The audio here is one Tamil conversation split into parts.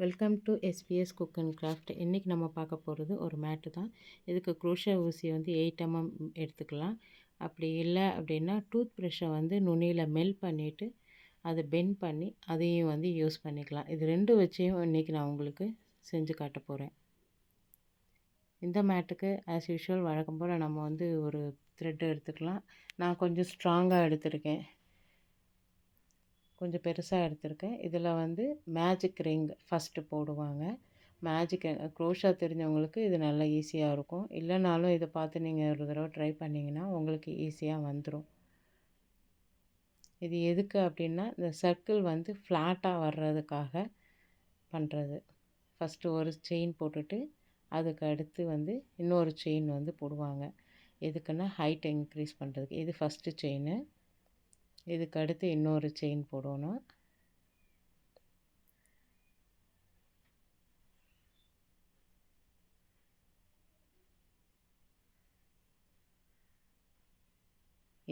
Welcome to SPS cook and craft இன்றைக்கி நம்ம பார்க்க போகிறது ஒரு மேட்டு தான். இதுக்கு குரோஷா ஊசி வந்து எயிட் எம்எம் எடுத்துக்கலாம். அப்படி இல்லை அப்படின்னா டூத் ப்ரெஷ்ஷை வந்து நுனியில் மெல்ட் பண்ணிவிட்டு அதை பெண்ட் பண்ணி அதையும் வந்து யூஸ் பண்ணிக்கலாம். இது ரெண்டு வச்சையும் இன்றைக்கி நான் உங்களுக்கு செஞ்சு காட்ட போகிறேன் இந்த மேட்டுக்கு ஆஸ் யூஷுவல் வழக்கம் போல் நம்ம வந்து ஒரு த்ரெட் எடுத்துக்கலாம். நான் கொஞ்சம் ஸ்ட்ராங்காக எடுத்திருக்கேன். கொஞ்சம் பெருசாக எடுத்திருக்கேன். இதில் வந்து மேஜிக் ரிங் ஃபஸ்ட்டு போடுவாங்க. மேஜிக் க்ரோஷா தெரிஞ்சவங்களுக்கு இது நல்லா ஈஸியாக இருக்கும். இல்லைனாலும் இதை பார்த்து நீங்கள் ஒரு தடவை ட்ரை பண்ணிங்கன்னா உங்களுக்கு ஈஸியாக வந்துடும் இது எதுக்கு அப்படின்னா இந்த சர்க்கிள் வந்து ஃப்ளாட்டாக வர்றதுக்காக பண்ணுறது ஃபஸ்ட்டு ஒரு செயின் போட்டுட்டு அதுக்கு அடுத்து வந்து இன்னொரு செயின் வந்து போடுவாங்க. எதுக்குன்னா ஹைட் இன்க்ரீஸ் பண்ணுறதுக்கு இது ஃபஸ்ட்டு செயின்னு இதுக்கு அடுத்து இன்னொரு செயின் போடணும்.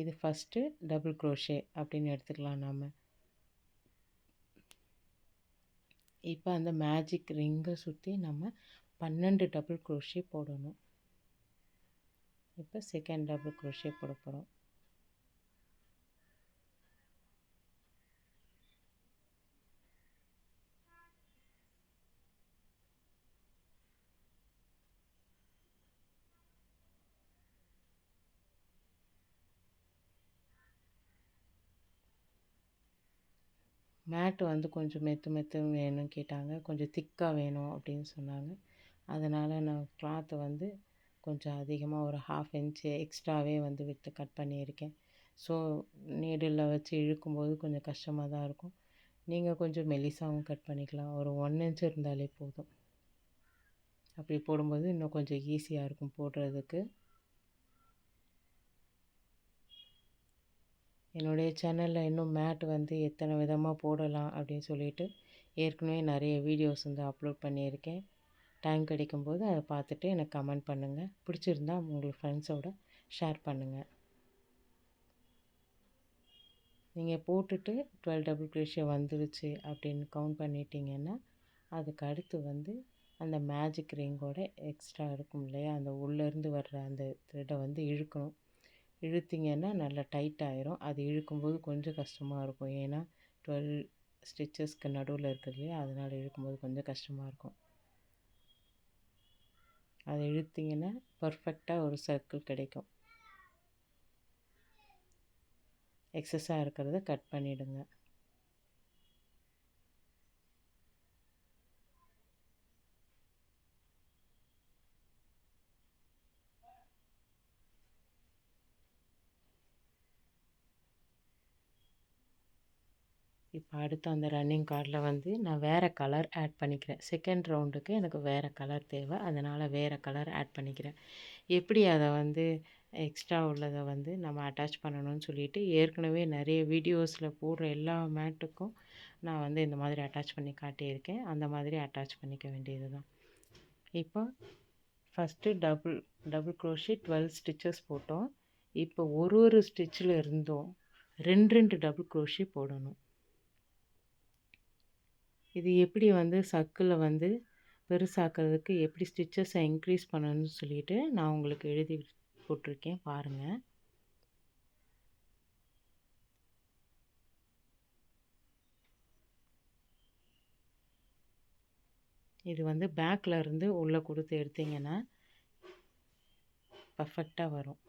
இது ஃபஸ்ட்டு டபுள் க்ரோஷே அப்படின்னு எடுத்துக்கலாம் நாம். இப்போ அந்த மேஜிக் ரிங்கை சுற்றி நம்ம பன்னெண்டு டபுள் க்ரோஷே போடணும். இப்போ செகண்ட் டபுள் க்ரோஷே போட போகிறோம் மேட்டு வந்து கொஞ்சம் மெத்து மெத்து வேணும்னு கேட்டாங்க. கொஞ்சம் திக்காக வேணும் அப்படின்னு சொன்னாங்க. அதனால் நான் கிளாத்தை வந்து கொஞ்சம் அதிகமாக ஒரு ஹாஃப் இன்ச்சு எக்ஸ்ட்ராவே வந்து விட்டு கட் பண்ணியிருக்கேன். ஸோ நீடில் வச்சு இழுக்கும்போது கொஞ்சம் கஷ்டமாக தான் இருக்கும். நீங்கள் கொஞ்சம் மெலிசாகவும் கட் பண்ணிக்கலாம். ஒரு ஒன் இன்ச் இருந்தாலே போதும். அப்படி போடும்போது இன்னும் கொஞ்சம் ஈஸியாக இருக்கும் போடுறதுக்கு. என்னுடைய சேனலில் இன்னும் மேட் வந்து எத்தனை விதமாக போடலாம் அப்படின்னு சொல்லிட்டு ஏற்கனவே நிறைய வீடியோஸ் வந்து அப்லோட் பண்ணியிருக்கேன். டைம் கிடைக்கும்போது அதை பார்த்துட்டு எனக்கு கமெண்ட் பண்ணுங்கள் பிடிச்சிருந்தா உங்களுக்கு ஃப்ரெண்ட்ஸோட ஷேர் பண்ணுங்கள் நீங்கள் போட்டுட்டு டுவெல் டபுள் க்ரேஷியோ வந்துருச்சு அப்படின்னு கவுண்ட் பண்ணிட்டீங்கன்னா அதுக்கு அடுத்து வந்து அந்த மேஜிக் ரிங்கோட எக்ஸ்ட்ரா இருக்கும் இல்லையா? அந்த உள்ளேருந்து வர்ற அந்த த்ரெட்டை வந்து இழுக்கணும். இழுத்திங்கன்னா நல்லா டைட் ஆயிரும். அது இழுக்கும்போது கொஞ்சம் கஷ்டமாக இருக்கும். ஏன்னா டுவெல் ஸ்டிச்சஸ்க்கு நடுவில் இருக்குது இல்லையா? அதனால் இழுக்கும்போது கொஞ்சம் கஷ்டமாக இருக்கும். அதை இழுத்திங்கன்னா பர்ஃபெக்டாக ஒரு சர்க்கிள் கிடைக்கும். எக்ஸஸாக இருக்கிறத கட் பண்ணிவிடுங்க இப்போ அடுத்து அந்த ரன்னிங் கார்டில் வந்து நான் வேறு கலர் ஆட் பண்ணிக்கிறேன். செகண்ட் ரவுண்டுக்கு எனக்கு வேறு கலர் தேவை. அதனால் வேறு கலர் ஆட் பண்ணிக்கிறேன். எப்படி அதை வந்து எக்ஸ்ட்ரா உள்ளதை வந்து நம்ம அட்டாச் பண்ணணும்னு சொல்லிட்டு ஏற்கனவே நிறைய வீடியோஸில் போடுற எல்லா மேட்டுக்கும் நான் வந்து இந்த மாதிரி அட்டாச் பண்ணி காட்டியிருக்கேன். அந்த மாதிரி அட்டாச் பண்ணிக்க வேண்டியது தான் இப்போ first double double crochet twelve stitches போட்டோம். இப்போ ஒரு ஒரு ஸ்டிச்சில் இருந்தும் ரெண்டு ரெண்டு டபுள் க்ரோஷி போடணும். இது எப்படி வந்து சர்க்கிளை வந்து பெருசாக்கிறதுக்கு எப்படி ஸ்டிச்சஸை இன்க்ரீஸ் பண்ணணும்னு சொல்லிட்டு நான் உங்களுக்கு எழுதி போட்டிருக்கேன் பாருங்கள் இது வந்து பேக்கில் இருந்து உள்ளே கொடுத்து எடுத்திங்கன்னா பர்ஃபெக்டாக வரும்.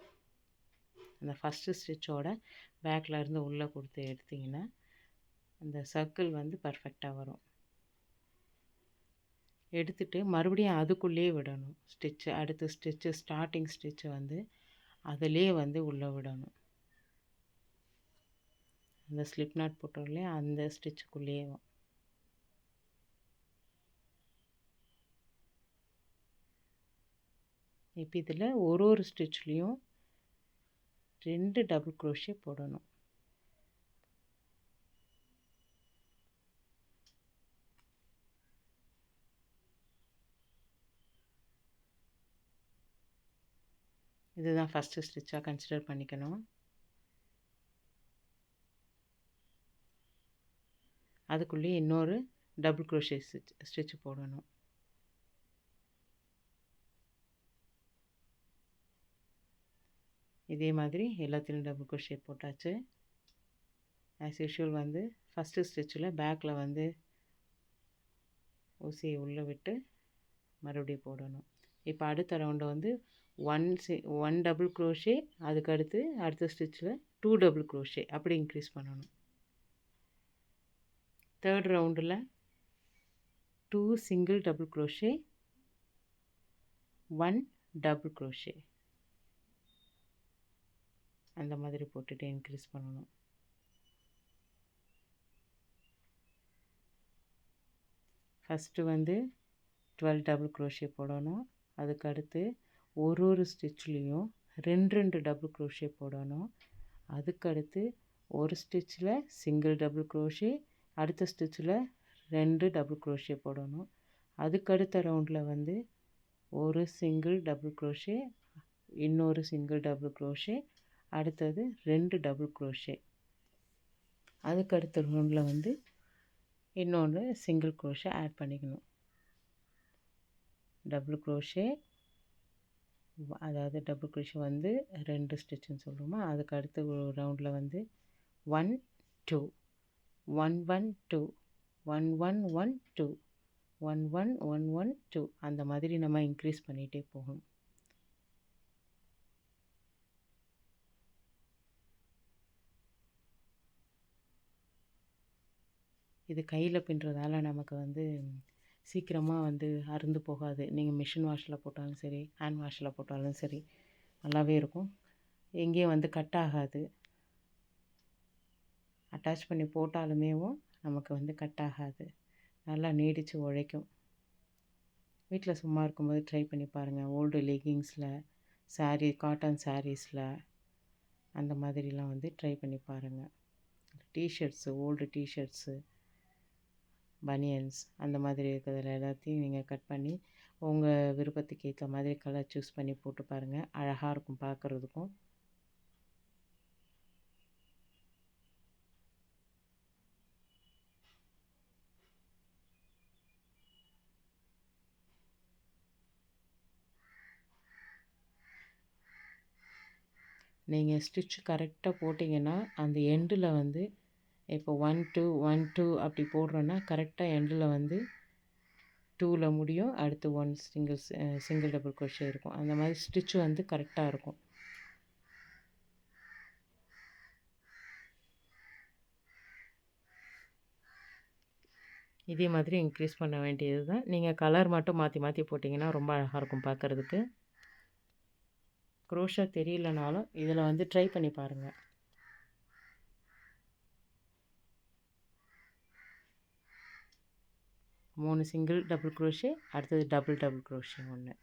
அந்த ஃபஸ்ட்டு ஸ்டிச்சோட பேக்கில் இருந்து உள்ளே கொடுத்து எடுத்திங்கன்னா அந்த சர்க்கிள் வந்து பர்ஃபெக்டாக வரும். எடுத்துட்டு மறுபடியும் அதுக்குள்ளேயே விடணும். ஸ்டிச்சு அடுத்த ஸ்டிச்சு ஸ்டார்டிங் ஸ்டிச்சை வந்து அதிலே வந்து உள்ளே விடணும். அந்த ஸ்லிப் நாட் போட்டோம் இல்லையா? அந்த ஸ்டிச்சுக்குள்ளேயே இப்போ இதில் ஒரு ஒரு ஸ்டிச்லேயும் ரெண்டு டபுள் க்ரோஷே போடணும். தான் ஃபஸ்ட்டு ஸ்டிச்சாக கன்சிடர் பண்ணிக்கணும். அதுக்குள்ளேயே இன்னொரு டபுள் க்ரோஷே ஸ்டிச் ஸ்டிச் போடணும். இதே மாதிரி எல்லாத்துலேயும் டபுள் குரோஷே போட்டாச்சு. ஆஸ் யூஷுவல் வந்து ஃபஸ்ட்டு ஸ்டிச்சில் பேக்கில் வந்து ஊசியை உள்ளே விட்டு மறுபடியும் போடணும். இப்போ அடுத்த ரவுண்டு வந்து one C one double crochet அதுக்கடுத்து அடுத்த ஸ்டிச்சில் டூ டபுள் க்ரோஷே அப்படி இன்க்ரீஸ் பண்ணணும். தேர்ட் ரவுண்டில் two single double crochet one double crochet அந்த மாதிரி போட்டுட்டு இன்க்ரீஸ் பண்ணணும். ஃபஸ்ட்டு வந்து டுவெல் டபுள் க்ரோஷே போடணும். அதுக்கடுத்து ஒரு ஒரு ஸ்டிச்லேயும் ரெண்டு ரெண்டு டபுள் க்ரோஷே போடணும். அதுக்கடுத்து ஒரு ஸ்டிச்சில் சிங்கிள் டபுள் க்ரோஷே அடுத்த ஸ்டிச்சில் ரெண்டு டபுள் க்ரோஷே போடணும். அதுக்கடுத்த ரவுண்டில் வந்து ஒரு சிங்கிள் டபுள் க்ரோஷே இன்னொரு சிங்கிள் டபுள் க்ரோஷே அடுத்தது ரெண்டு டபுள் க்ரோஷே அதுக்கடுத்த ரவுண்டில் வந்து இன்னொன்று சிங்கிள் க்ரோஷே ஆட் பண்ணிக்கணும். டபுள் க்ரோஷே அதாவது டபுள் க்ரோஷே வந்து ரெண்டு ஸ்டிச்சுன்னு சொல்கிறோமா அதுக்கு அடுத்த ரவுண்டில் வந்து one two one one two one one one two one one one one two அந்த மாதிரி நம்ம இன்க்ரீஸ் பண்ணிகிட்டே போகணும். இது கையில் பின்னுறதால நமக்கு வந்து சீக்கிரமாக வந்து அருந்து போகாது. நீங்கள் மிஷின் வாஷில் போட்டாலும் சரி ஹேண்ட் வாஷில் போட்டாலும் சரி நல்லாவே இருக்கும். எங்கேயும் வந்து கட் ஆகாது. அட்டாச் பண்ணி போட்டாலுமேவும் நமக்கு வந்து கட் ஆகாது. நல்லா நீடித்து உழைக்கும். வீட்டில் சும்மா இருக்கும்போது ட்ரை பண்ணி பாருங்கள் ஓல்டு லெகிங்ஸில் சாரீ காட்டன் சாரீஸில் அந்த மாதிரிலாம் வந்து ட்ரை பண்ணி பாருங்கள் டிஷர்ட்ஸு ஓல்டு டிஷர்ட்ஸு பனியன்ஸ் அந்த மாதிரி இருக்கிறதுல எல்லாத்தையும் நீங்கள் கட் பண்ணி உங்கள் விருப்பத்துக்கு ஏற்ற மாதிரி கலர் சூஸ் பண்ணி போட்டு பாருங்கள் அழகாக இருக்கும் பார்க்குறதுக்கும் நீங்கள் ஸ்டிச் கரெக்டாக போட்டிங்கன்னா அந்த எண்டில் வந்து இப்போ ஒன் டூ ஒன் டூ அப்படி போடுறோன்னா கரெக்டாக எண்டில் வந்து டூவில் முடியும். அடுத்து one single single double crochet இருக்கும். அந்த மாதிரி ஸ்டிச்சு வந்து கரெக்டாக இருக்கும். இதே மாதிரி இன்க்ரீஸ் பண்ண வேண்டியது தான் நீங்கள் கலர் மட்டும் மாற்றி மாற்றி போட்டிங்கன்னா ரொம்ப அழகாக இருக்கும் பார்க்குறதுக்கு குரோஷா தெரியலனாலும் இதில் வந்து ட்ரை பண்ணி பாருங்கள் மூணு சிங்கிள் டபுள் குரோஷே அடுத்தது டபுள் டபுள் குரோஷே ஒன்று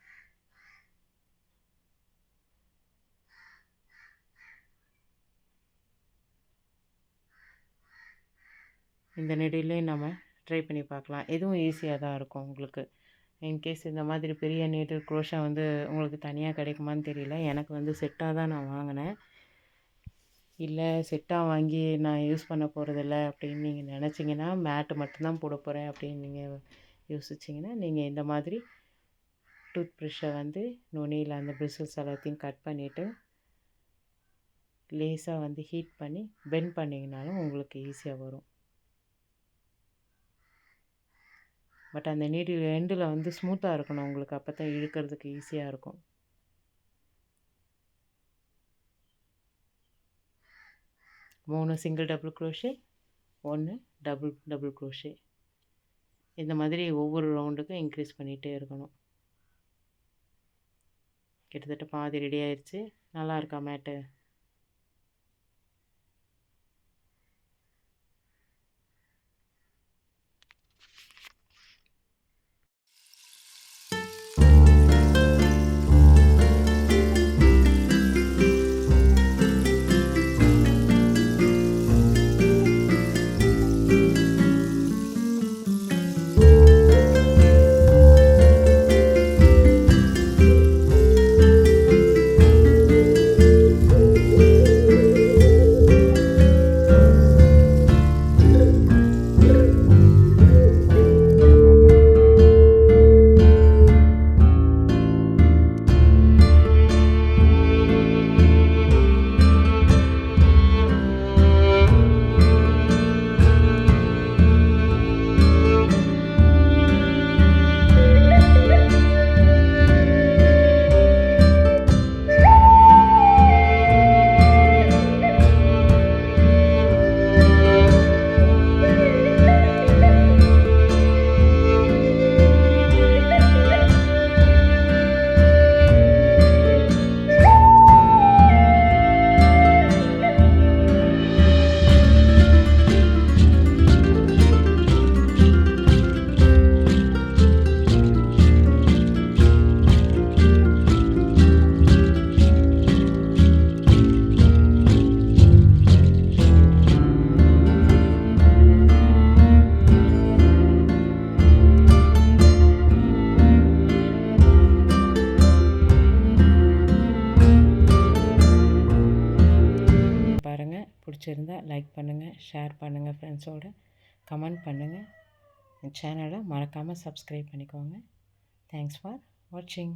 இந்த நெடிலையும் நம்ம ட்ரை பண்ணி பார்க்கலாம். எதுவும் ஈஸியாக தான் இருக்கும் உங்களுக்கு. இன்கேஸ் இந்த மாதிரி பெரிய நீடில் குரோஷா வந்து உங்களுக்கு தனியாக கிடைக்குமான்னு தெரியல. எனக்கு வந்து செட்டாக தான் நான் வாங்கினேன். இல்லை செட்டாக வாங்கி நான் யூஸ் பண்ண போகிறதில்ல அப்படின்னு நீங்கள் நினச்சிங்கன்னா மேட்டு மட்டும்தான் போட போகிறேன் அப்படின்னு நீங்கள் யோசிச்சிங்கன்னா நீங்கள் இந்த மாதிரி டூத் ப்ரஷ்ஷை வந்து நுனியில் அந்த பிரிசில்ஸ் எல்லாத்தையும் கட் பண்ணிவிட்டு லேஸாக வந்து ஹீட் பண்ணி பெண்ட் பண்ணிங்கனாலும் உங்களுக்கு ஈஸியாக வரும். பட் அந்த நீடில் எண்டில் வந்து ஸ்மூத்தாக இருக்கணும். உங்களுக்கு அப்போ தான் இழுக்கிறதுக்கு ஈஸியாக இருக்கும். மூணு சிங்கிள் டபுள் க்ரோஷே ஒன்று டபுள் டபுள் க்ரோஷே இந்த மாதிரி ஒவ்வொரு ரவுண்டுக்கும் இன்க்ரீஸ் பண்ணிகிட்டே இருக்கணும். கிட்டத்தட்ட பாதி ரெடி ஆயிடுச்சு நல்லா இருக்கா மேட்டு பிடிச்சிருந்தா லைக் பண்ணுங்கள் ஷேர் பண்ணுங்கள் ஃப்ரெண்ட்ஸோட கமெண்ட் பண்ணுங்கள் என் சேனலை மறக்காமல் சப்ஸ்கிரைப் பண்ணிக்கோங்க. தேங்க்ஸ் ஃபார் வாட்சிங்